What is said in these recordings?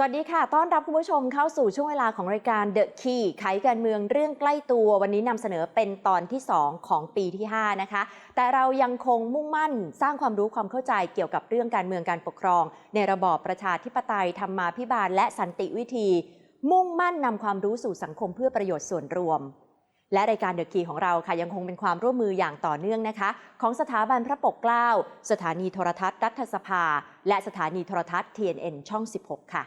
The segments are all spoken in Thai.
สวัสดีค่ะ ต้อนรับคุณผู้ชมเข้าสู่ช่วงเวลาของรายการ The Key ไขการเมืองเรื่องใกล้ตัว วันนี้นำเสนอเป็นตอนที่ 2 ของปีที่ 5 นะคะ แต่เรายังคงมุ่งมั่นสร้างความรู้ความเข้าใจเกี่ยวกับเรื่องการเมืองการปกครอง ในระบอบประชาธิปไตยธรรมาภิบาล และสันติวิธี มุ่งมั่นนำความรู้สู่สังคมเพื่อประโยชน์ส่วนรวม และรายการเดอะคีของเราค่ะยังคงเป็นความร่วมมืออย่างต่อเนื่องนะคะ ของสถาบันพระปกเกล้า สถานีโทรทัศน์รัฐสภา และสถานีโทรทัศน์ TNN ช่อง 16 ค่ะ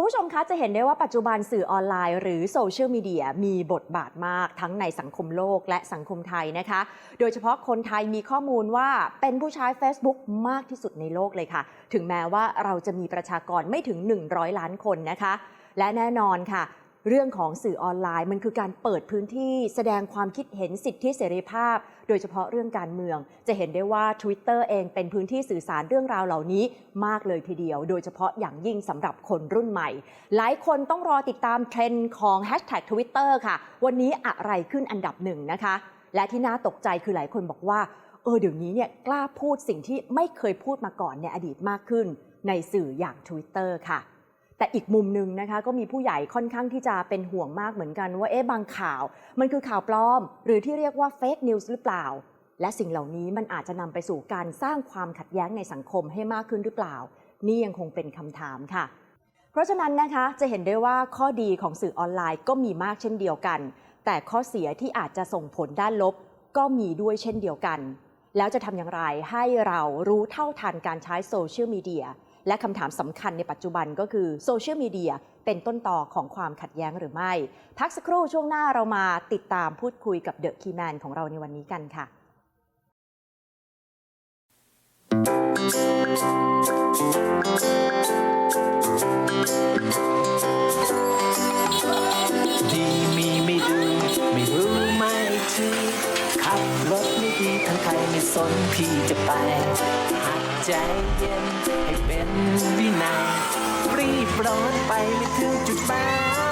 คุณผู้ชมคะจะเห็นได้ว่าปัจจุบันสื่อออนไลน์ หรือโซเชียลมีเดียมีบทบาทมากทั้งในสังคมโลกและสังคมไทยนะคะ โดยเฉพาะคนไทยมีข้อมูลว่าเป็นผู้ใช้ Facebook มากที่สุดในโลกเลยค่ะ ถึงแม้ว่าเราจะมีประชากรไม่ถึง 100 ล้านคนนะคะ และแน่นอนค่ะ เรื่องของสื่อออนไลน์มันคือการเปิดพื้นที่แสดงความคิดเห็นสิทธิเสรีภาพ โดยเฉพาะเรื่องการเมือง จะเห็นได้ว่า Twitter เองเป็นพื้นที่สื่อสารเรื่องราวเหล่านี้มากเลยทีเดียว โดยเฉพาะอย่างยิ่งสำหรับคนรุ่นใหม่ หลายคนต้องรอติดตามเทรนด์ของ Hashtag Twitter ค่ะ วันนี้อะไรขึ้นอันดับหนึ่งนะคะ และที่น่าตกใจคือหลายคนบอกว่าเออเดี๋ยวนี้เนี่ยกล้าพูดสิ่งที่ไม่เคยพูดมาก่อนในอดีตมากขึ้น ในสื่ออย่าง Twitter ค่ะ แต่อีกมุมหนึ่งนะคะก็มีผู้ใหญ่ค่อนข้างที่จะเป็นห่วงมากเหมือนกันว่าเอ๊ะบางข่าว มันคือข่าวปลอม หรือที่เรียกว่าเฟกนิวส์หรือเปล่า และสิ่งเหล่านี้มันอาจจะนำไปสู่การสร้างความขัดแย้งในสังคมให้มากขึ้นหรือเปล่า นี่ยังคงเป็นคำถามค่ะ เพราะฉะนั้นนะคะจะเห็นได้ว่าข้อดีของสื่อออนไลน์ก็มีมากเช่นเดียวกัน แต่ข้อเสียที่อาจจะส่งผลด้านลบ ก็มีด้วยเช่นเดียวกัน แล้วจะทำอย่างไรให้เรารู้เท่าทันการใช้โซเชียลมีเดีย และคำถามสำคัญในปัจจุบันก็คือโซเชียลมีเดียเป็นต้นต่อของความขัดแย้งหรือไม่ พักสักครู่ช่วงหน้าเรามาติดตามพูดคุยกับเดอะคีแมนของเราในวันนี้กันค่ะ ดีมีไม่ดูไม่รู้ไม่ทีขับรถไม่ดีทั้งใครไม่สนพี่จะไปหัด ใจเย็นให้เป็นวินัยรีบร้อนไปไม่ถึงจุดหมาย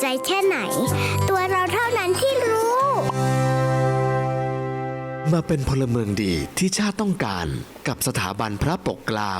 ใจแค่ไหน ตัวเราเท่านั้นที่รู้ มาเป็นพลเมืองดีที่ชาติต้องการกับสถาบันพระปกเกล้า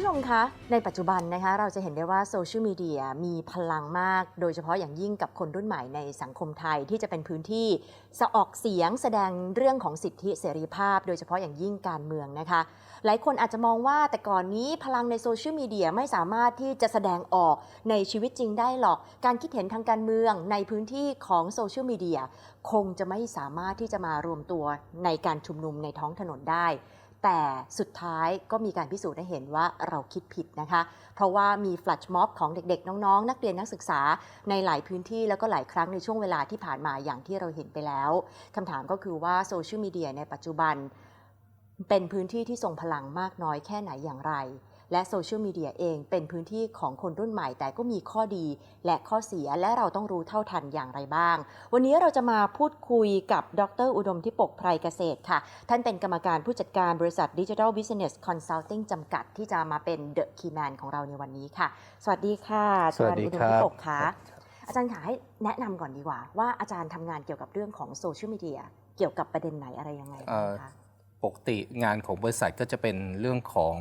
ผู้ชมคะ ในปัจจุบันนะคะเราจะเห็นได้ว่าโซเชียลมีเดียมีพลังมาก โดยเฉพาะอย่างยิ่งกับคนรุ่นใหม่ในสังคมไทยที่จะเป็นพื้นที่สะออกเสียงแสดงเรื่องของสิทธิเสรีภาพ โดยเฉพาะอย่างยิ่งการเมืองนะคะ หลายคนอาจจะมองว่าแต่ก่อนนี้พลังในโซเชียลมีเดียไม่สามารถที่จะแสดงออกในชีวิตจริงได้หรอก การคิดเห็นทางการเมืองในพื้นที่ของโซเชียลมีเดียคงจะไม่สามารถที่จะมารวมตัวในการชุมนุมในท้องถนนได้ แต่สุดท้ายก็มีการพิสูจน์ให้เห็นว่าเราคิดผิดนะคะ เพราะว่ามีฟลชม็อบของเด็กๆ น้องๆ นักเรียนนักศึกษาในหลายพื้นที่แล้วก็หลายครั้งในช่วงเวลาที่ผ่านมาอย่างที่เราเห็นไปแล้วคำถามก็คือว่าโซเชียลมีเดียในปัจจุบัน เป็นพื้นที่ที่ทรงพลังมากน้อยแค่ไหนอย่างไร และโซเชียลมีเดียเองเป็นพื้นที่ของคนรุ่นใหม่ แต่ก็มีข้อดีและข้อเสียและเราต้องรู้เท่าทันอย่างไรบ้าง วันนี้เราจะมาพูดคุยกับดร อุดมทิปกไพรเกษตรค่ะ ท่านเป็นกรรมการผู้จัดการบริษัท Digital Business Consulting จำกัดที่จะมาเป็น The Key Man ของเราในวันนี้ค่ะ สวัสดีค่ะสวัสดีอาจารย์อุดมครับทิปกค่ะอาจารย์ค่ะให้แนะนำก่อนดีกว่า ว่าอาจารย์ทำงานเกี่ยวกับเรื่องของโซเชียลมีเดียเกี่ยวกับประเด็นไหนอะไรยังไงบ้างคะปกติงานของบริษัทก็จะเป็นเรื่องของ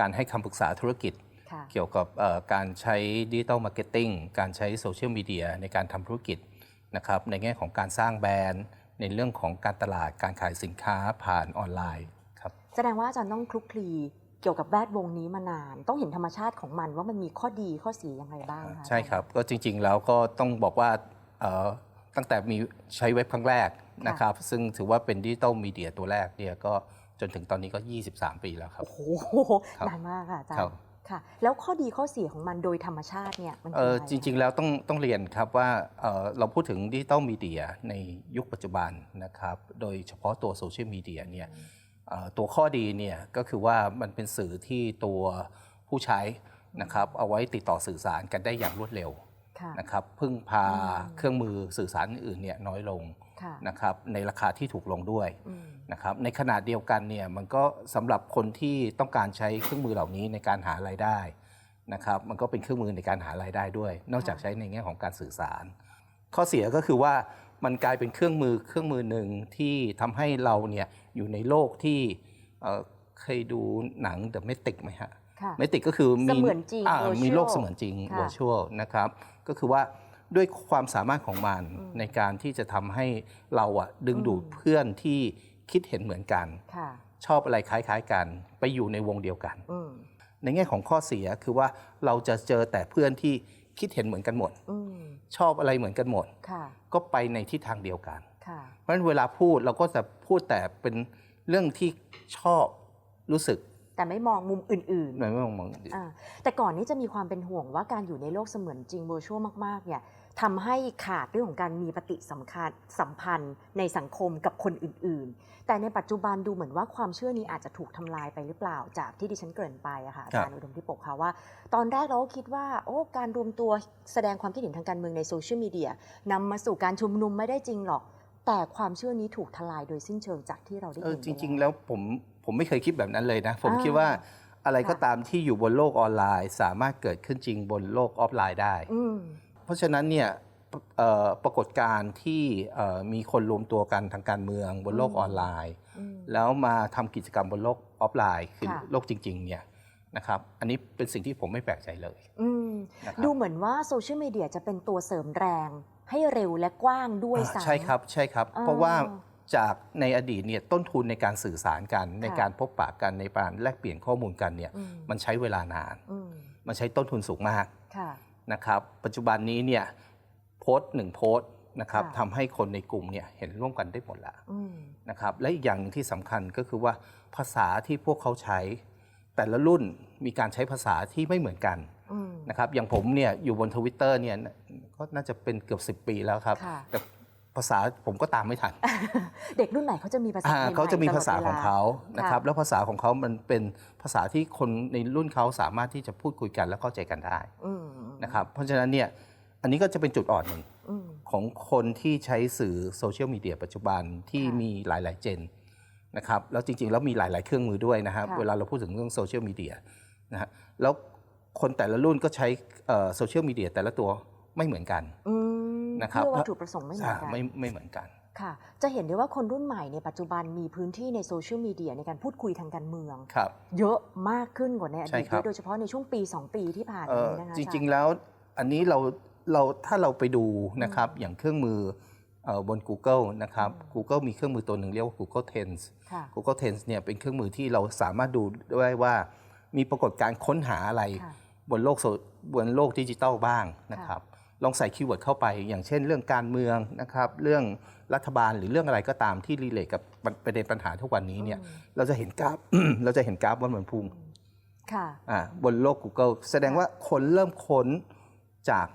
การให้คำปรึกษาธุรกิจค่ะเกี่ยวกับเอ่อการใช้ดิจิ t a ลมาร์เก็ตติ้งการใช้โซเชียลมีเดียในการทำธุรกิจนะครับในแง่ของการสร้างแบรนด์ ในเรื่องของการตลาดการขายสินค้าผ่านออนไลน์ครับแสดงว่าอาจารย์ต้องคลุกคลีเกี่ยวกับแวดวงนี้มานาน ต้องเห็นธรรมชาติของมันว่ามันมีข้อดีข้อเสียยังไงบ้างคะใช่ครับก็จริงๆแล้วก็ต้องบอกว่าเอ่อตั้งแต่มีใช้เว็บครั้งแรกนะครับซึ่งถือว่าเป็นดิจิตอลมีเดียตัวแรกเนี่ยก็ จนถึงตอนนี้ก็ 23 ปีแล้วครับ โอ้โหครับ นานมากค่ะอาจารครับ ย์ค่ะ แล้วข้อดีข้อเสียของมันโดยธรรมชาติเนี่ยมันเอคือออะไรจริงๆ แล้วต้องต้องเรียนครับว่าเอ่อเราพูดถึงดิจิตอลมีเดียในยุคปัจจุบันนะครับ โดยเฉพาะตัวโซเชียลมีเดียเนี่ยเอ่อตัวข้อดีเนี่ยก็คือว่ามันเป็นสื่อที่ตัวผู้ใช้นะครับเอาไว้ติดต่อสื่อสารกันได้อย่างรวดเร็วค่ะ นะครับพึ่งพาอืมเครื่องมือสื่อสารอื่นๆเนี่ยน้อยลงค่ะนะครับในราคาที่ถูกลงด้วยอืมนะครับในขณะเดียวกันเนี่ยมันก็สำหรับคนที่ต้องการใช้เครื่องมือเหล่านี้ในการหารายได้นะครับมันก็เป็นเครื่องมือในการหารายได้ด้วย นอกจากใช้ในแง่ของการสื่อสาร ข้อเสียก็คือว่ามันกลายเป็นเครื่องมือเครื่องมือหนึ่งที่ทำให้เราเนี่ยอยู่ในโลกที่เอ่อเคยดูหนัง The Matrix ไหมฮะค่ะเมติกก็คือมีเสมือนจริงา virtual มีโลกเสมือนจริงค่ะ virtual นะครับ ก็คือว่าด้วยความสามารถของมันอืมในการที่จะทำให้เราอะดึงดูดอืมเพื่อนที่คิดเห็นเหมือนกันค่ะชอบอะไรคล้ายๆกัน ไปอยู่ในวงเดียวกันอืมในแง่ของข้อเสียคือว่าเราจะเจอแต่เพื่อนที่คิดเห็นเหมือนกันหมดอืมชอบอะไรเหมือนกันหมดค่ะก็ไปในทิศทางเดียวกันค่ะเพราะฉะนั้นเวลาพูดเราก็จะพูดแต่เป็นเรื่องที่ชอบรู้สึก แต่ไม่มองมุมอื่นหน่อยไม่มองๆอ่าแต่ก่อนนี้จะมีความเป็นห่วงว่าการอยู่ในโลกเสมือนจริง virtual มากๆเนี่ยทำให้ขาดเรื่องของการมีปฏิสัมพันธ์สัมพันธ์ในสังคมกับคนอื่นๆ แต่ในปัจจุบันดูเหมือนว่าความเชื่อนี้อาจจะถูกทำลายไปหรือเปล่าจากที่ดิฉันเกริ่นไปอะค่ะอาจารย์อุดมที่ปกค่ะว่า ตอนแรกเราก็คิดว่าโอ้การรวมตัวแสดงความคิดเห็นทางการเมืองในโซเชียลมีเดียนำมาสู่การชุมนุมไม่ได้จริงหรอก แต่ความเชื่อนี้ถูกทลายโดยสิ้นเชิงจากที่เราได้เออเห็นจไปริง ๆ แล้วผม ผมไม่เคยคิดแบบนั้นเลยนะ ผมอ่าคิดว่าอะไรก็ค่ะตามที่อยู่บนโลกออนไลน์ สามารถเกิดขึ้นจริงบนโลกออฟไลน์ได้อืมเพราะฉะนั้นเนี่ยเอ่อปรากฏการณ์ที่เอ่อมีคนรวมตัวกันทางการเมืองบนโลกอืมออนไลน์อืมแล้วมาทำกิจกรรมบนโลกออฟไลน์ คือค่ะโลกจริงๆเนี่ยนะครับอันนี้เป็นสิ่งที่ผมไม่แปลกใจเลยอืมนะครับดูเหมือนว่าโซเชียลมีเดียจะเป็นตัวเสริมแรงให้เร็วและกว้างด้วยอ่าซ้ำใช่ครับใช่ครับอ่าเพราะว่า จากในอดีตเนี่ยต้นทุนในการสื่อสารกัน ในการพบปะกันในการแลกเปลี่ยนข้อมูลกันเนี่ยอืมมันใช้เวลานานอืมมันใช้ต้นทุนสูงมากค่ะนะครับปัจจุบันนี้เนี่ยโพสต์หนึ่งโพสต์นะครับค่ะทำให้คนในกลุ่มเนี่ยเห็นร่วมกันได้หมดละอืมนะครับและอีกอย่างหนึ่งที่สำคัญก็คือว่าภาษาที่พวกเขาใช้ แต่ละรุ่นมีการใช้ภาษาที่ไม่เหมือนกันอืมนะครับอย่างผมเนี่ยอยู่บนทวิตเตอร์เนี่ยก็น่าจะเป็นเกือบ 10 ปีแล้วครับค่ะแต่ ภาษาผมก็ตามไม่ทัน เด็กรุ่นใหม่เขาจะมีภาษาอ่าใหม่ๆเขาจะมีตลดภาษาของเขาวลนะครับ แล้วภาษาของเขามันเป็นภาษาที่คนในรุ่นเขาสามารถที่จะพูดคุยกันและเข้าใจกันได้อืมนะครับ เพราะฉะนั้นเนี่ยอันนี้ก็จะเป็นจุดอ่อนหนึ่งอืมของคนที่ใช้สื่อโซเชียลมีเดียปัจจุบันที่ค่ะมีหลาย ๆ เจนนะครับ แล้วจริง ๆ แล้วมีหลาย ๆ เครื่องมือด้วยนะครับค่ะเวลาเราพูดถึงเรื่องโซเชียลมีเดียนะฮะแล้วคนแต่ละรุ่นก็ใช้โซเชียลมีเดียแต่ละตัว ไม่เหมือนกันอืมนะครับเพื่อวัตถุประสงค์ไม่เหมือนอ่ากันไม่ไม่เหมือนกันค่ะ จะเห็นได้ว่าคนรุ่นใหม่ในปัจจุบันมีพื้นที่ในโซเชียลมีเดียในการพูดคุยทางการเมืองครับเยอะมากขึ้นกว่าในอใช่ดีตครับด้วยโดยเฉพาะในช่วงปี 2 ปีที่ผ่านเอ่มาอนี้นะคะจอาาริงย์ๆแล้วอันนี้เราเราถ้าเราไปดูนะครับอย่างเครื่องมือเอ่อบน Google นะครับ Google มีเครื่องมือตัวหนึ่งเรียกว่า Google Trends ค่ะ Google Trends เนี่ยเป็นเครื่องมือที่เราสามารถดูได้ว่า มีปรากฏการณ์ค้นหาอะไรค่ะบนโลกโซบนโลกดิจิทัลบ้างนะครับ ลองใส่คีย์เวิร์ดเข้าไป อย่างเช่น เรื่องการเมืองนะครับเรื่องรัฐบาลหรือเรื่องอะไรก็ตามที่รีเลทกับประเด็นปัญหาทุกวันนี้เนี่ยอืมเราจะเห็นกราฟ เราจะเห็นกราฟว่ามันพุ่งค่ะอ่าบนโลก Google แสดงว่าคนเริ่มค้นจาก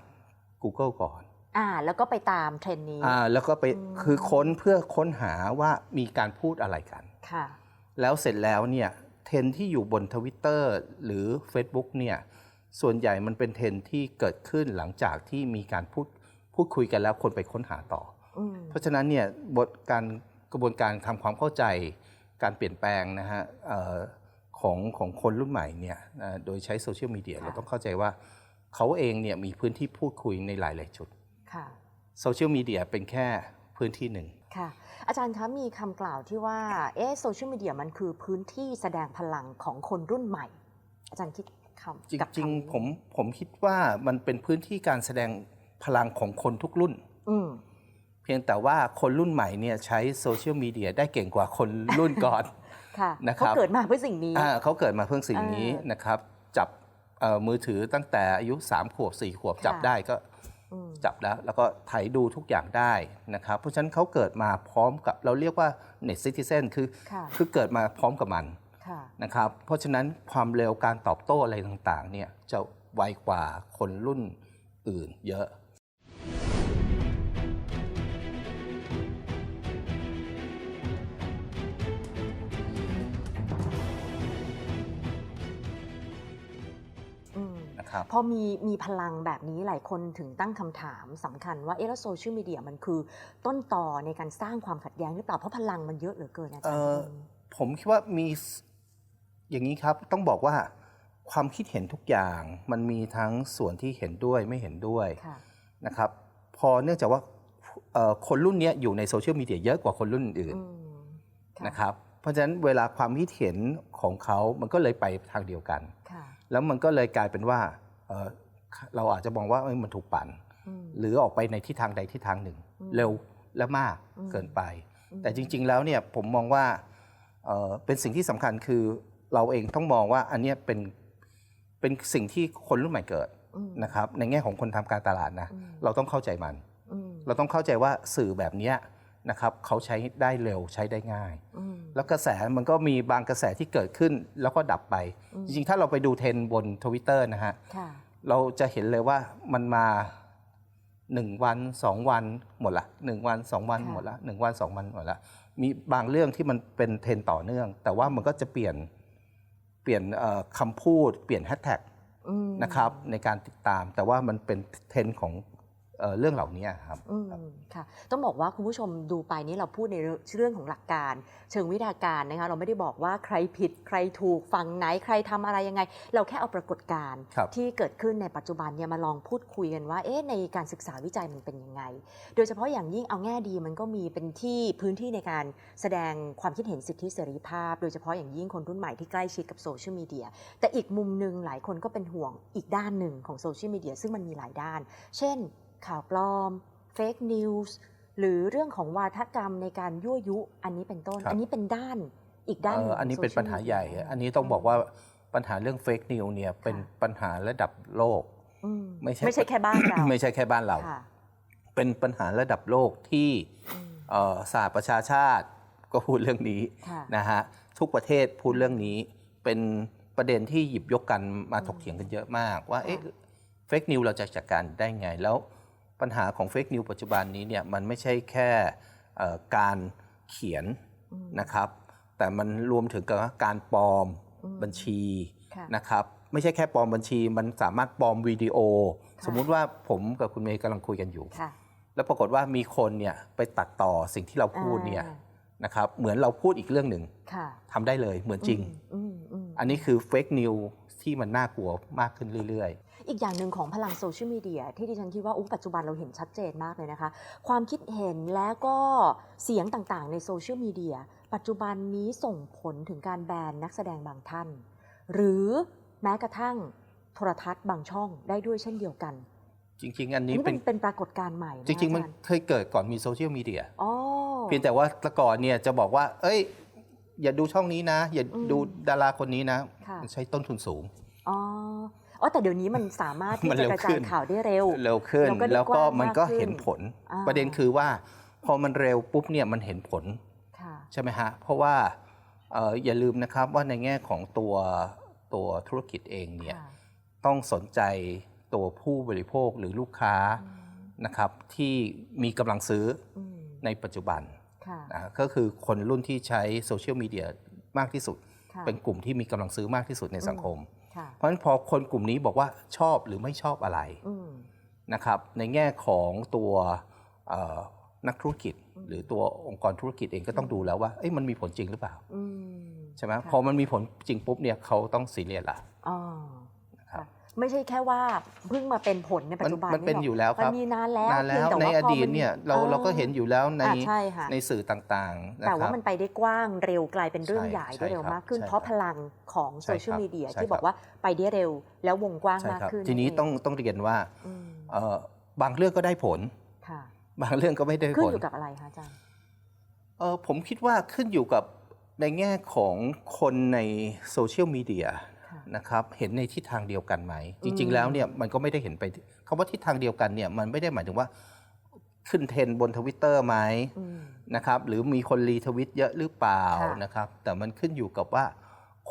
Google ก่อนอ่าแล้วก็ไปตามเทรนด์นี้อ่าแล้วก็ไปอืมคือค้นเพื่อค้นหาว่ามีการพูดอะไรกันค่ะแล้วเสร็จแล้วเนี่ยเทรนด์ที่อยู่บนทวิตเตอร์หรือ Facebook เนี่ย ส่วนใหญ่มันเป็นเทรนด์ที่เกิดขึ้นหลังจากที่มีการพูดพูดคุยกันแล้วคนไปค้นหาต่ออืมเพราะฉะนั้นเนี่ยบทการกระบวนการทำความเข้าใจการเปลี่ยนแปลงนะฮะเอ่อของของคนรุ่นใหม่เนี่ยเอ่อโดยใช้โซเชียลมีเดียค่ะเราต้องเข้าใจว่าเขาเองเนี่ยมีพื้นที่พูดคุยในหลาย ๆ จุดค่ะโซเชียลมีเดียเป็นแค่พื้นที่หนึ่งค่ะอาจารย์คะมีคำกล่าวที่ว่าเอ๊ะโซเชียลมีเดียมันคือพื้นที่แสดงพลังของคนรุ่นใหม่ อาจารย์คิดคำ จกับริงคำนี้ๆผมผมคิดว่ามันเป็นพื้นที่การแสดงพลังของคนทุกรุ่นอืมเพียงแต่ว่าคนรุ่นใหม่เนี่ยใช้โซเชียลมีเดียได้เก่งกว่าคนรุ่นก่อนค่ะนะครับเขาเกิดมาเพื่อสิ่งนี้อ่าเขาเกิดมาเพิ่งสิ่งนี้เออนะครับ จับเอ่อมือถือตั้งแต่อายุ3ขวบ4ขวบค่ะจับได้ก็อืมจับแล้ว แล้วก็ไถดูทุกอย่างได้นะครับ เพราะฉะนั้นเขาเกิดมาพร้อมกับเราเรียกว่า net citizen คือค่ะคือเกิดมาพร้อมกับมันค่ะ นะครับเพราะฉะนั้นความเร็วการตอบโต้อะไรต่างๆเนี่ยจะไวกว่าคนรุ่นอื่นเยอะอืมนะครับพอมีมีพลังแบบนี้หลายคนถึงตั้งคำถามสำคัญว่าเอ๊ะแล้วโซเชียลมีเดียมันคือต้นต่อในการสร้างความขัดแย้งหรือเปล่า เพราะพลังมันเยอะเหลือเกินอาจารย์เอ่อผมคิดว่ามีส อย่างนี้ครับต้องบอกว่าความคิดเห็นทุกอย่างมันมีทั้งส่วนที่เห็นด้วยไม่เห็นด้วยค่ะนะครับ พอเนื่องจากว่าเอ่อคนรุ่นเนี้ยอยู่ในโซเชียลมีเดียเยอะกว่าคนรุ่นอื่นอืมๆนะครับ เพราะฉะนั้นเวลาความคิดเห็นของเขามันก็เลยไปทางเดียวกันค่ะแล้วมันก็เลยกลายเป็นว่าเอ่อเราอาจจะมองว่าเอ้ยมันถูกปั่นอืมหรือออกไปในทิศทางใดทิศทางหนึ่งอืมเร็วและมากอืมเกินไปอืมแต่จริง ๆ แล้วเนี่ยผมมองว่าเอ่อเป็นสิ่งที่สำคัญคือ เราเองต้องมองว่าอันเนี้ยเป็นเป็นสิ่งที่คนรุ่นใหม่เกิดอืมนะครับในแง่ของคนทำการตลาดนะอืมเราต้องเข้าใจมันอืมเราต้องเข้าใจว่าสื่อแบบเนี้ยนะครับเขาใช้ได้เร็วใช้ได้ง่ายอืมแล้วกระแสมันก็มีบางกระแสที่เกิดขึ้นแล้วก็ดับไปอืมจริงๆ ถ้าเราไปดูเทรนด์บนทวิตเตอร์นะฮะค่ะเราจะเห็นเลยว่ามันมาหนึ่งวันสองวันหมดละหนึ่งวันสองวันค่ะหมดละหนึ่งวันสองวันหมดละมีบางเรื่องที่มันเป็นเทรนด์ต่อเนื่อง แต่ว่ามันก็จะเปลี่ยน เปลี่ยนเอ่อคำพูด เปลี่ยนแฮชแท็กอืมนะครับในการติดตาม แต่ว่ามันเป็นเทรนด์ของ เอ่อเรื่องเหล่านี้ครับอืมค่ะ ต้องบอกว่าคุณผู้ชมดูไปนี่เราพูดในเรื่องของหลักการ เชิงวิชาการนะคะเราไม่ได้บอกว่าใครผิดใครถูกฝั่งไหนใครทำอะไรยังไง เราแค่เอาปรากฏการณ์ครับที่เกิดขึ้นในปัจจุบันเนี่ยมาลองพูดคุยกันว่าเอ๊ะในการศึกษาวิจัยมันเป็นยังไง โดยเฉพาะอย่างยิ่งเอาแง่ดีมันก็มีเป็นที่พื้นที่ในการแสดงความคิดเห็นสิทธิเสรีภาพ โดยเฉพาะอย่างยิ่งคนรุ่นใหม่ที่ใกล้ชิดกับโซเชียลมีเดียแต่อีกมุมหนึ่งหลายคนก็เป็นห่วงอีกด้านหนึ่งของโซเชียลมีเดียซึ่งมันมีหลายด้าน เช่น ข่าวปลอม เฟกนิวส์ หรือเรื่องของวาทกรรมในการยั่วยุ อันนี้เป็นต้นครับอันนี้เป็นด้านอีกด้านหนึ่งเอ่ออันนี้เป็นขงปัญหาใหญ่ social media อันนี้ต้องบอกว่าปัญหาเรื่องเฟกนิวเนี่ยเป็นปัญหาระดับโลกอืมไม่ใช่ไม่ใช่แค่บ้านเราไม่ใช่แค่บ้านเราค่ะเป็นปัญหาระดับโลกที่อืมเอ่อสหประชาชาติก็พูดเรื่องนี้ค่ะนะฮะทุกประเทศพูดเรื่องนี้เป็นประเด็นที่หยิบยกกันมาถกเถียงกันเยอะมาก ว่าเอ๊ะเฟกนิวเราจะจัดการได้ไงแล้ว ปัญหาของเฟกนิวปัจจุบันนี้เนี่ยมันไม่ใช่แค่เอ่อการเขียนอืมนะครับ แต่มันรวมถึงกับการปลอมอืมบัญชีค่ะนะครับไม่ใช่แค่ปลอมบัญชี มันสามารถปลอมวิดีโอค่ะสมมุติว่าผมกับคุณเมย์กำลังคุยกันอยู่ค่ะแล้วปรากฏว่ามีคนเนี่ยไปตัดต่อสิ่งที่เราพูดเนี่ยอ่านะครับเหมือนเราพูดอีกเรื่องหนึ่งค่ะทำได้เลยเหมือนจริงอืมอืมอันนี้คือเฟกนิวที่มันน่ากลัวมากขึ้นเรื่อย อีกอย่างหนึ่งของพลังโซเชียลมีเดียที่ดิฉันคิดว่าอู้ปัจจุบันเราเห็นชัดเจนมากเลยนะคะ ความคิดเห็นและก็เสียงต่างๆ ในโซเชียลมีเดียปัจจุบันนี้ส่งผลถึงการแบนนักแสดงบางท่าน หรือแม้กระทั่งโทรทัศน์บางช่องได้ด้วยเช่นเดียวกันๆจริง ๆ อันอันนี้นี้เป็เป็นนเป็นปรากฏการณ์ใหม่ะจริง ๆ มันอาจาย์เคยเกิดก่อนมีโซเชียลมีเดียอ๋อเพียงแต่ว่าแต่ก่อนเนี่ยจะบอกว่า เอ้ย อย่าดูช่องนี้นะ อย่าอืมดูดาราคนนี้นะค่ะมันใช้ต้นทุนสูง อ๋ออ๋อแต่เดี๋ยวนี้มันสามารถที่มันจะเร็วกระจาขึ้ยน ข่าวได้เร็ว เร็วขึ้น แล้วก็ได้แล้วก็กว้างมันก็มากขึ้นเห็นผล อ่า ประเด็นคือว่า พอมันเร็วปุ๊บเนี่ยมันเห็นผล ค่ะ ใช่ไหมฮะ เพราะว่าเอ่ออย่าลืมนะครับว่าในแง่ของตัวตัวธุรกิจเองเนี่ยค่ะต้องสนใจตัวผู้บริโภคหรือลูกค้าอืมนะครับที่มีกำลังซื้ออืมในปัจจุบันค่ะนะก็คือคนรุ่นที่ใช้โซเชียลมีเดียมากที่สุด ค่ะ เป็นกลุ่มที่มีกำลังซื้อมากที่สุดในสังคมค่ะ เพราะฉะนั้นพอคนกลุ่มนี้บอกว่าชอบหรือไม่ชอบอะไรอืมนะครับในแง่ของตัวเอ่อนักธุรกิจอืมหรือตัวองค์กรธุรกิจเองก็ต้องดูแล้วว่าเอ้ยมันมีผลจริงหรือเปล่าอืมใช่ไหมค่ะพอมันมีผลจริงปุ๊บเนี่ยเขาต้องซีเรียสละ ไม่ใช่แค่ว่าเพิ่งมาเป็นผลในปัจจุบันมันเป็นหรกอยู่แล้วครับมันมีนานแล้วนานแล้วเพียงต่ในว่าอพดีตมัเนี่ยเราออเราก็เห็นอยู่แล้วในอ่าใช่ค่ะในสื่อต่างๆนะแต่คว่ารับมันไปได้กว้างเร็วกลายเป็นเรื่องใช่ใหญ่ใช่ได้เร็วครับมากขึ้นใช่เพราะครับพลังของใช่โซเชียลครับมีเดียใช่ที่บอกครับว่าไปได้เร็วแล้ววงกว้างใช่มากครับขึ้น ทีนี้เต้องต้องเรียนว่าอืมเอ่อบางเรื่องก็ได้ผลค่ะบางเรื่องก็ไม่ได้ขึ้นผลอยู่กับอะไรคะอาจารย์เออผมคิดว่าขึ้นอยู่กับในแง่ของคนในโซเชียลมีเดียค่ะ นะครับเห็นในทิศทางเดียวกันไหมจอืริงมๆแล้วเนี่ยมันก็ไม่ได้เห็นไปคำว่าทิศทางเดียวกันเนี่ยมันไม่ได้หมายถึงว่าขึ้นเทรนด์บนทวิตเตอร์ไหมอืมนะครับหรือมีคนรีทวิตเยอะหรือเปล่าค่ะนะครับแต่มันขึ้นอยู่กับว่า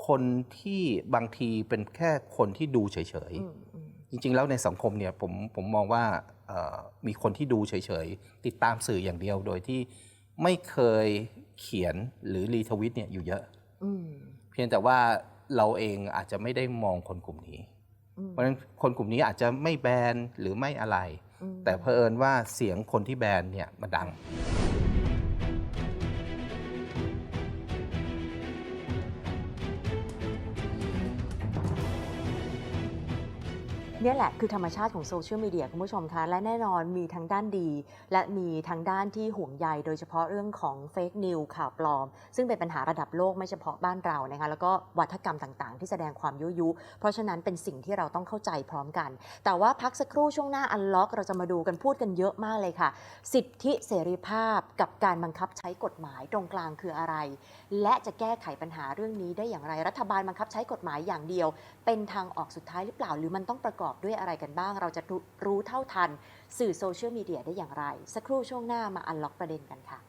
คนที่บางทีเป็นแค่คนที่ดูเฉยอืมอืมๆจริง ๆ แล้วในสังคมเนี่ยผมผมมองว่าเอ่อมีคนที่ดูเฉยๆ ติดตามสื่ออย่างเดียวโดยที่ไม่เคยเขียนหรือรีทวิตเนี่ยอยู่เยอะอืมเพียงแต่ว่า เราเองอาจจะไม่ได้มองคนกลุ่มนี้อืมเพราะฉะนั้นคนกลุ่มนี้อาจจะไม่แบนหรือไม่อะไรอืมแต่เผอิญว่าเสียงคนที่แบนเนี่ยมันดัง เนี่ยแหละคือธรรมชาติของโซเชียลมีเดียคุณผู้ชมคะ และแน่นอนมีทั้งด้านดี และมีทั้งด้านที่ห่วงใยโดยเฉพาะเรื่องของเฟกนิวข่าวปลอม ซึ่งเป็นปัญหาระดับโลกไม่เฉพาะบ้านเรานะคะแล้วก็วัฒกรรมต่างๆ ที่แสดงความยุยุ เพราะฉะนั้นเป็นสิ่งที่เราต้องเข้าใจพร้อมกัน แต่ว่าพักสักครู่ช่วงหน้าอันล็อกเราจะมาดูกันพูดกันเยอะมากเลยค่ะ สิทธิเสรีภาพกับการบังคับใช้กฎหมายตรงกลางคืออะไร และจะแก้ไขปัญหาเรื่องนี้ได้อย่างไรรัฐบาลบังคับใช้กฎหมายอย่างเดียว เป็นทางออกสุดท้ายหรือเปล่าหรือมันต้องประกอบด้วยอะไรกันบ้าง เราจะรู้รู้เท่าทัน สื่อโซเชียลมีเดียได้อย่างไร สักครู่ช่วงหน้ามาอันล็อกประเด็นกันค่ะ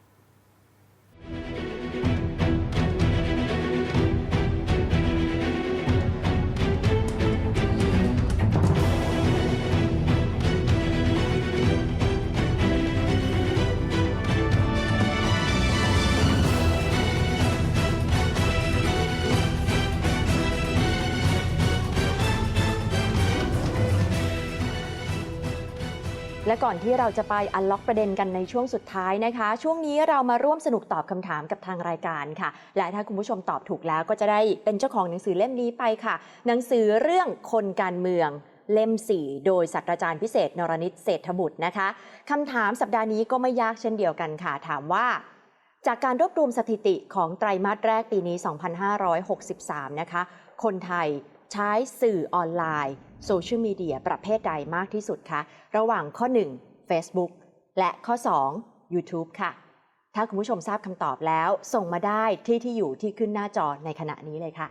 และก่อนที่เราจะไปอันล็อกประเด็นกันในช่วงสุดท้ายนะคะ ช่วงนี้เรามาร่วมสนุกตอบคำถามกับทางรายการค่ะ และถ้าคุณผู้ชมตอบถูกแล้วก็จะได้เป็นเจ้าของหนังสือเล่มนี้ไปค่ะ หนังสือเรื่องคนการเมืองเล่ม 4 โดยศาสตราจารย์พิเศษ นรนิตเศรษฐบุตรนะคะคำถามสัปดาห์นี้ก็ไม่ยากเช่นเดียวกันค่ะ ถามว่า จากการรวบรวมสถิติของไตรมาสแรกปีนี้ 2563 นะคะ คนไทย ใช้สื่อออนไลน์โซเชียลมีเดียประเภทใดมากที่สุดคะ ระหว่างข้อ 1 Facebook และข้อ 2 YouTube ค่ะ ถ้าคุณผู้ชมทราบคำตอบแล้ว ส่งมาได้ที่ที่อยู่ที่ขึ้นหน้าจอในขณะนี้เลยค่ะ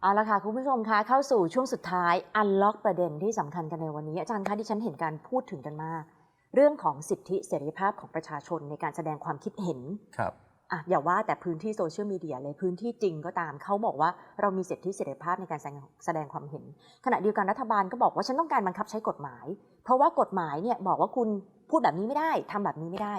เอาละค่ะคุณผู้ชมคะเข้าสู่ช่วงสุดท้ายอันล็อกประเด็นที่สำคัญกันในวันนี้ อาจารย์คะที่ฉันเห็นการพูดถึงกันมาก เรื่องของสิทธิเสรีภาพของประชาชนในการแสดงความคิดเห็นครับ อะอย่าว่าแต่พื้นที่โซเชียลมีเดียเลยพื้นที่จริงก็ตามเขาบอกว่าเรามีสิทธิเสรีภาพในการแสดงแสดงความเห็น ขณะเดียวกันรัฐบาลก็บอกว่าฉันต้องการบังคับใช้กฎหมาย เพราะว่ากฎหมายเนี่ยบอกว่าคุณพูดแบบนี้ไม่ได้ทำแบบนี้ไม่ได้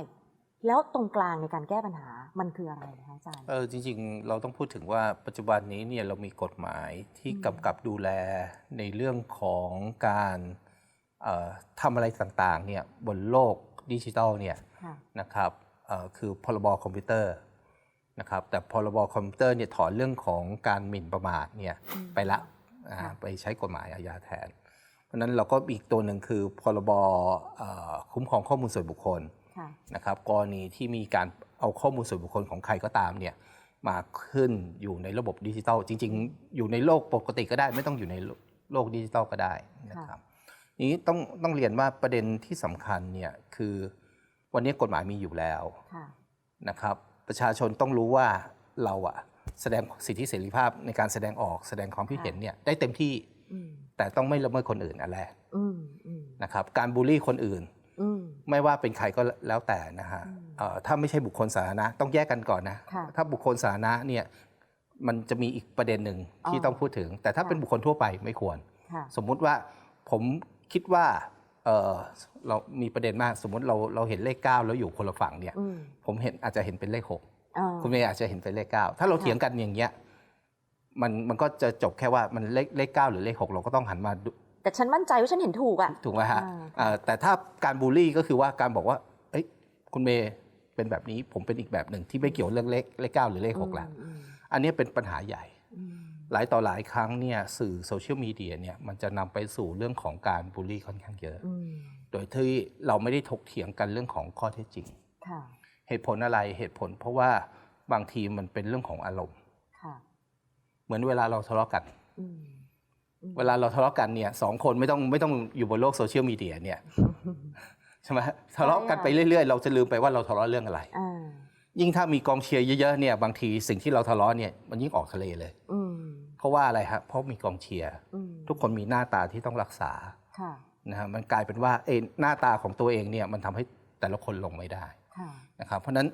แล้วตรงกลางในการแก้ปัญหามันคืออะไรนะคะอาจารย์เออจริง ๆ เราต้องพูดถึงว่าปัจจุบันนี้เนี่ยเรามีกฎหมายที่อืมกำกับดูแลในเรื่องของการเอ่อทำอะไรต่างๆเนี่ยบนโลกดิจิทัลเนี่ยค่ะนะครับเอ่อ คือพรบคอมพิวเตอร์นะครับแต่พรบคอมพิวเตอร์เนี่ยถอนเรื่องของการหมิ่นประมาทเนี่ยอืมไปละอ่าค่ะไปใช้กฎหมายอาญาแทน เพราะฉะนั้นเราก็มีอีกตัวหนึ่งคือพรบเอ่อคุ้มครองข้อมูลส่วนบุคคลค่ะนะครับกรณีที่มีการเอาข้อมูลส่วนบุคคลของใครก็ตามเนี่ยมาขึ้นอยู่ในระบบดิจิทัลจริง ๆ อยู่ในโลกปกติก็ได้ ไม่ต้องอยู่ในโลกดิจิทัลก็ได้นะครับนี้ต้องต้องเรียนว่าประเด็นที่สำคัญเนี่ยคือ วันนี้กฎหมายมีอยู่แล้วค่ะนะครับ ประชาชนต้องรู้ว่าเราอะแสดงสิทธิเสรีภาพในการแสดงออกแสดงความคิดเห็นเนี่ยได้เต็มที่อืมแต่ต้องไม่ละเมิดคนอื่นอันแรกอืมอืมนะครับ การบูลลี่คนอื่นอืมไม่ว่าเป็นใครก็แล้วแต่นะฮะอืมเอ่อถ้าไม่ใช่บุคคลสาธารณะต้องแยกกันก่อนนะค่ะถ้าบุคคลสาธารณะเนี่ยมันจะมีอีกประเด็นหนึ่งที่อ๋อต้องพูดถึง แต่ถ้าค่ะเป็นบุคคลทั่วไปไม่ควรค่ะสมมุติว่าผมคิดว่า เอ่อเรามีประเด็นมากสมมุติเราเราเห็นเลข9แล้วอยู่คนละฝั่งเนี่ยอืมผมเห็นอาจจะเห็นเป็นเลขอ่า6คุณเมย์อาจจะเห็นเป็นเลข9ถ้าเราค่ะเถียงกันอย่างเงี้ยมันมันก็จะจบแค่ว่ามันเลขเลข9หรือเลข6เราก็ต้องหันมาดูแต่ฉันมั่นใจว่าฉันเห็นถูกอะถูกไหมฮะอ่าเอ่อแต่ถ้าการบูลลี่ก็คือว่าการบอกว่าเอ้ยคุณเมย์เป็นแบบนี้ผมเป็นอีกแบบหนึ่งที่ไม่เกี่ยวเรื่องเลขเลขเก้าหรือเลขหกแล้วอืมอันนี้เป็นปัญหาใหญ่อืม หลายต่อหลายครั้งเนี่ยสื่อโซเชียลมีเดียเนี่ยมันจะนำไปสู่เรื่องของการบูลลี่ค่อนข้างเยอะอืมโดยที่เราไม่ได้ถกเถียงกันเรื่องของข้อเท็จจริงค่ะเหตุผลอะไรเหตุผล เพราะว่าบางทีมันเป็นเรื่องของอารมณ์ค่ะเหมือนเวลาเราทะเลาะกันอืมอืมเวลาเราทะเลาะกันเนี่ยสองคนไม่ต้องไม่ต้องอยู่บนโลกโซเชียลมีเดียเนี่ยใช่ไหมทะเลาะกันไปเรื่อยๆ เราจะลืมไปว่าเราทะเลาะเรื่องอะไรอ่ายิ่งถ้ามีกองเชียร์เยอะๆเนี่ยบางทีสิ่งที่เราทะเลาะเนี่ยมันยิ่งออกทะเลเลย อืม เพราะว่าอะไรครับเพราะมีกองเชียร์อืมทุกคนมีหน้าตาที่ต้องรักษาค่ะนะฮะมันกลายเป็นว่าเอยหน้าตาของตัวเองเนี่ยมันทำให้แต่ละคนลงไม่ได้ค่ะนะครับเพราะฉะนั้น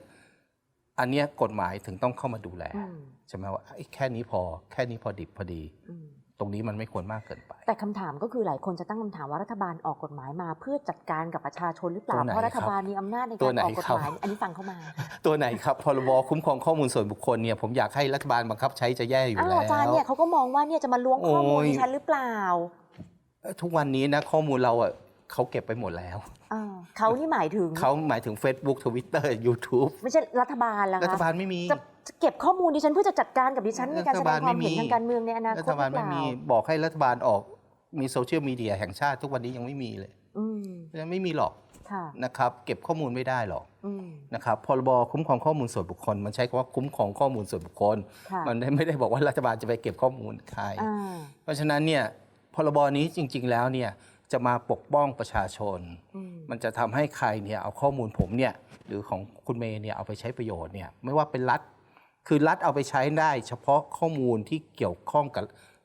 อันเนี้ยกฎหมายถึงต้องเข้ามาดูแลอืมใช่ไหมว่าเอ้ยแค่นี้พอแค่นี้พอดิบพอดีอืม ตรงนี้มันไม่ควรมากเกินไป แต่คำถามก็คือหลายคนจะตั้งคำถามว่ารัฐบาลออกกฎหมายมา เพื่อจัดการกับประชาชนหรือเปล่าตัวไหนเพราะรัฐบาลมีอำนาจในตักาวรไหนออกกฎครับหมายอันนี้ฟังเข้ามา ตัวไหนครับพรบคุ้มครองข้อมูลส่วนบุคคลเนี่ยผมอยากให้รัฐบาลบังคับใช้จะแย่อยู่อ้าวแล้วอาจารย์เนี่ยเขาก็มองว่าเนี่ยจะมาล้วงข้อมูลโอ้ยดิฉันหรือเปล่า ทุกวันนี้นะข้อมูลเราอะ เขาเก็บไปหมดแล้วอ่าเขานี่หมายถึง เขาหมายถึง Facebook Twitter YouTube ไม่ใช่รัฐบาลแล้วรัฐคะบาลไม่มี จะจะเก็บข้อมูลดิฉันเพื่อจะจัดการกับดิฉันในการแสดงความเห็นรัฐบาลไม่มีทางการเมืองในอนาครัตฐหบาลรือเปไม่ล่ามีบอกให้รัฐบาลออกมีโซเชียลมีเดียแห่งชาติทุกวันนี้ยังไม่มีเลยอืมยังไม่มีหรอกค่ะนะครับ เก็บข้อมูลไม่ได้หรอกอืมนะครับพรบคุ้มครองข้อมูลส่วนบุคคล มันใช้คำว่าคุ้มครองข้อมูลส่วนบุคคล ค่ะมันไม่ได้บอกว่ารัฐบาลจะไปเก็บข้อมูลใคร อ่าเพราะฉะนั้นเนี่ยพรบนี้จริง ๆ แล้วเนี่ย จะมาปกป้องประชาชนอืมมันจะทำให้ใครเนี่ยเอาข้อมูลผมเนี่ยหรือของคุณเมย์เนี่ยเอาไปใช้ประโยชน์เนี่ยไม่ว่าเป็นรัฐ คือรัฐเอาไปใช้ได้ เฉพาะข้อมูลที่เกี่ยวข้องกับ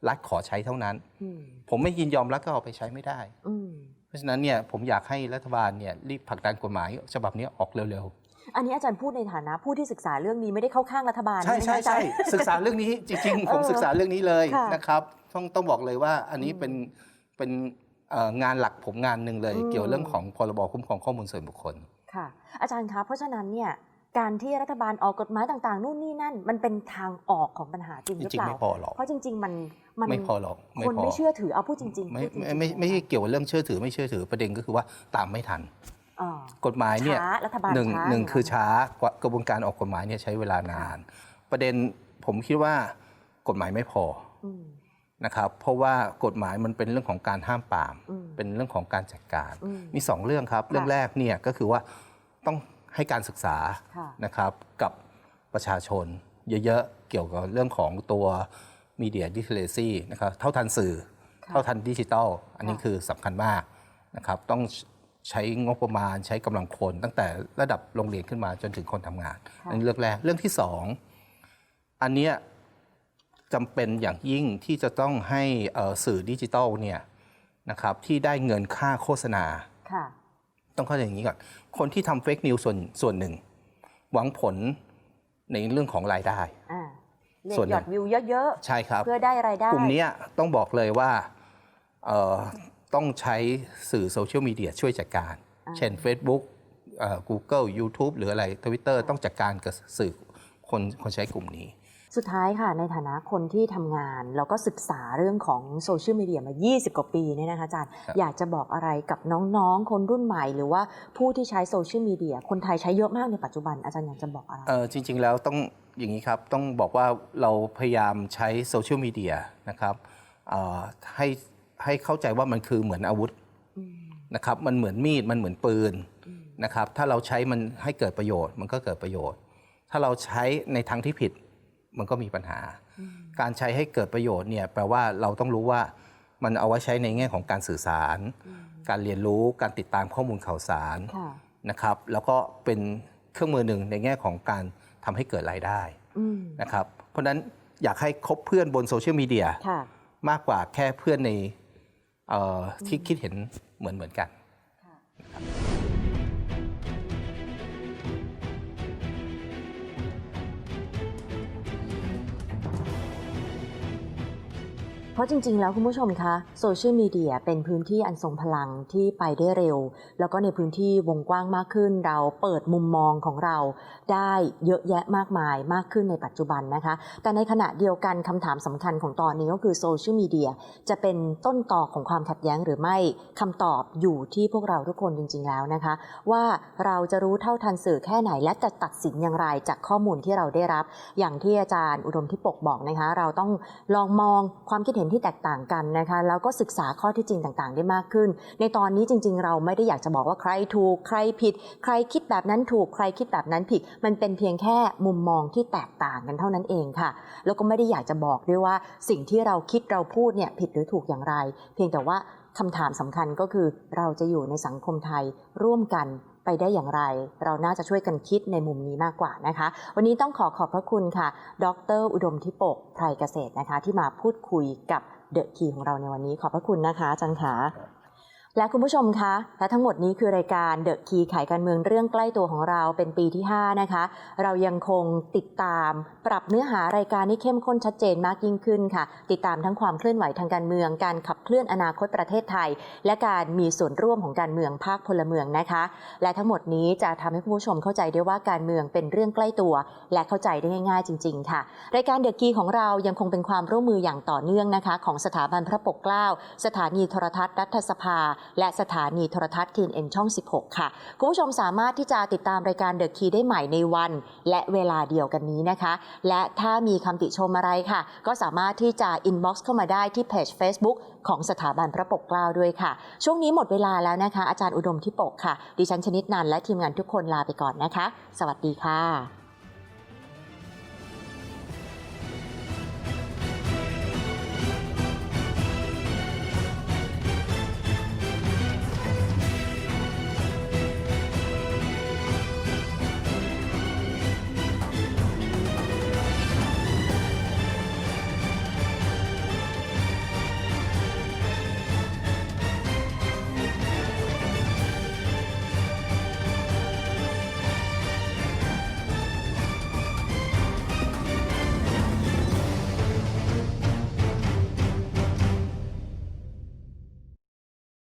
รัฐขอใช้เท่านั้นอืมผมไม่ยินยอมรัฐก็เอาไปใช้ไม่ได้อืมเพราะฉะนั้นเนี่ยผมอยากให้รัฐบาลเนี่ยรีบผลักดันกฎหมายฉบับนี้ออกเร็วอันนี้อาจารย์พูดในฐานะผู้ที่ศึกษาเรื่องนี้ไม่ได้เข้าข้างรัฐบาลๆใช่ใช่ไหมคะอาจาใช่รย์ศึกษาเรื่องนี้จริง ๆ ผมเออศึกษาเรื่องนี้เลยค่ะนะครับ ต้องต้องบอกเลยว่าอันนี้อืมเป็นเป็นเอ่อ งานหลักผมงานหนึ่งเลยอืมเกี่ยวเรื่องของพรบคุ้มครองข้อมูลส่วนบุคคลค่ะ อาจารย์คะเพราะฉะนั้นเนี่ยการที่รัฐบาลออกกฎหมายต่างๆ นู่นนี่นั่น มันเป็นทางออกของปัญหาจริงหจรือริงเปๆล่าไม่พอหรอกเพราะจริง ๆ มันมันไม่พอหรอกไม่คนพอไม่เชื่อถือเอาพูดจริงๆไม่พูดจริงไม่ๆไม่ไม่ใช่เกี่ยวกับเรื่องเชื่อถือไม่เชื่อถือประเด็นก็คือว่าตามไม่ทันอ่ากฎหมายเนี่ยช้ารัฐบาลหนึ่งช้าหนึ่งอย่างนั้นคือช้ากว่ากระบวนการออกกฎหมายเนี่ยใช้เวลานาน ประเด็นผมคิดว่ากฎหมายไม่พออืม นะครับเพราะว่ากฎหมายมันเป็นเรื่องของการห้ามปรามอืมเป็นเรื่องของการจัดการอืมมีสองเรื่องครับ เรื่องแรกเนี่ยก็คือว่าต้องให้การศึกษาค่ะนะครับกับประชาชนเยอะๆ เกี่ยวกับเรื่องของตัว Media Literacy นะครับเท่าทันสื่อค่ะเท่าทันดิจิทัลอันนี้ค่ะคือสำคัญมากนะครับต้องใช้งบประมาณใช้กำลังคน ตั้งแต่ระดับโรงเรียนขึ้นมาจนถึงคนทำงานอันนี้เรื่องแรกเรื่องที่สองอันเนี้ย จำเป็นอย่างยิ่งที่จะต้องให้เอ่อสื่อดิจิทัลเนี่ยนะครับที่ได้เงินค่าโฆษณาค่ะต้องเข้าใจอย่างนี้ก่อน คนที่ทำเฟกนิวส่วนส่วนหนึ่ง หวังผลในเรื่องของรายได้อ่าเรียส่วนกหนึ่ยองดวิวเยอะใช่ครับๆเพื่อได้รายได้ กลุ่มเนี้ยต้องบอกเลยว่าเอ่อต้องใช้สื่อโซเชียลมีเดียช่วยจัดการอ่าเช่น Facebook เอ่อ Google YouTube หรืออะไร Twitter ต้องจัดการกับสื่อคนคนใช้กลุ่มนี้ สุดท้ายค่ะในฐานะคนที่ทำงาน แล้วก็ศึกษาเรื่องของโซเชียลมีเดียมา 20 กว่าปีเนี่ยนะคะอาจารย์ครับอยากจะบอกอะไรกับน้องๆ คนรุ่นใหม่ หรือว่าผู้ที่ใช้โซเชียลมีเดียคนไทยใช้เยอะมากในปัจจุบันอาจารย์อยากจะบอกอะไรเออจริง ๆ แล้วต้องอย่างนี้ครับต้องบอกว่าเราพยายามใช้โซเชียลมีเดียนะครับเอ่อให้ให้เข้าใจว่ามันคือเหมือนอาวุธอืมนะครับมันเหมือนมีดมันเหมือนปืนอืมนะครับถ้าเราใช้มันให้เกิดประโยชน์ มันก็เกิดประโยชน์ ถ้าเราใช้ในทางที่ผิด มันก็มีปัญหาอืมการใช้ให้เกิดประโยชน์เนี่ยแปลว่าเราต้องรู้ว่ามันเอาไว้ใช้ในแง่ของการสื่อสารอืมการเรียนรู้การติดตามข้อมูลข่าวสารค่ะนะครับ แล้วก็เป็นเครื่องมือหนึ่งในแง่ของการทำให้เกิดรายได้อืมนะครับ เพราะฉะนั้นอยากให้คบเพื่อนบนโซเชียลมีเดียค่ะมากกว่าแค่เพื่อนในเอ่อที่คิดเห็นเหมือนเหมือนกันเพ ราะจริง ๆ แล้วคุณผู้ชมคะโซเชียลมีเดียเป็นพื้นที่อันทรงพลังที่ไปได้เร็ว แล้วก็ในพื้นที่วงกว้างมากขึ้น เราเปิดมุมมองของเรา ได้เยอะแยะมากมายมากขึ้นในปัจจุบันนะคะ แต่ในขณะเดียวกันคำถามสำคัญของตอนนี้ก็คือโซเชียลมีเดียจะเป็นต้นต่อของความขัดแย้งหรือไม่คำตอบอยู่ที่พวกเราทุกคนจริง ๆ แล้วนะคะ ว่าเราจะรู้เท่าทันสื่อแค่ไหน และจะตัดสินอย่างไรจากข้อมูลที่เราได้รับ อย่างที่อาจารย์อุดมที่ปกบอกนะคะ เราต้องลองมองความคิดเห็นที่แตกต่างกันนะคะแล้วก็ศึกษาข้อที่จริงต่างๆ ได้มากขึ้น ในตอนนี้จริง ๆ เราไม่ได้อยากจะบอกว่าใครถูกใครผิด ใครคิดแบบนั้นถูกใครคิดแบบนั้นผิด มันเป็นเพียงแค่มุมมองที่แตกต่างกันเท่านั้นเองค่ะ แล้วก็ไม่ได้อยากจะบอกด้วยว่าสิ่งที่เราคิดเราพูดเนี่ยผิดหรือถูกอย่างไร เพียงแต่ว่าคำถามสำคัญก็คือเราจะอยู่ในสังคมไทยร่วมกัน ไปได้อย่างไร เราน่าจะช่วยกันคิดในมุมนี้มากกว่านะคะ วันนี้ต้องขอขอบพระคุณค่ะ ดร อุดมทิปกไพรเกษตรนะคะ ที่มาพูดคุยกับเดอะคีของเราในวันนี้ขอบพระคุณนะคะจังขา และคุณผู้ชมคะ และทั้งหมดนี้คือรายการเดอะคีไขการเมืองเรื่องใกล้ตัวของเราเป็นปีที่ 5 นะคะ เรายังคงติดตาม ปรับเนื้อหารายการให้เข้มข้นชัดเจนมากยิ่งขึ้นค่ะ ติดตามทั้งความเคลื่อนไหวทางการเมือง การขับเคลื่อนอนาคตประเทศไทย และการมีส่วนร่วมของการเมืองภาคพลเมืองนะคะ และทั้งหมดนี้จะทำให้คุณผู้ชมเข้าใจได้ว่าการเมืองเป็นเรื่องใกล้ตัว และเข้าใจได้ง่าย ๆ จริง ๆ ค่ะ รายการเดอะกีของเรายังคงเป็นความร่วมมืออย่างต่อเนื่องนะคะ ของสถาบันพระปกเกล้าสถานีโทรทัศน์รัฐสภาและสถานีโทรทัศน์ทีนเอ็นช่อง 16 ค่ะ คุณผู้ชมสามารถที่จะติดตามรายการเดอะคีได้ใหม่ในวัน และเวลาเดียวกันนี้นะคะ และถ้ามีคำติชมอะไรค่ะ ก็สามารถที่จะอินบ็อกซ์เข้ามาได้ที่เพจ Facebook ของสถาบันพระปกเกล้าด้วยค่ะ ช่วงนี้หมดเวลาแล้วนะคะ อาจารย์อุดมที่ปกค่ะ ดิฉันชนิดนันและทีมงานทุกคนลาไปก่อนนะคะ สวัสดีค่ะ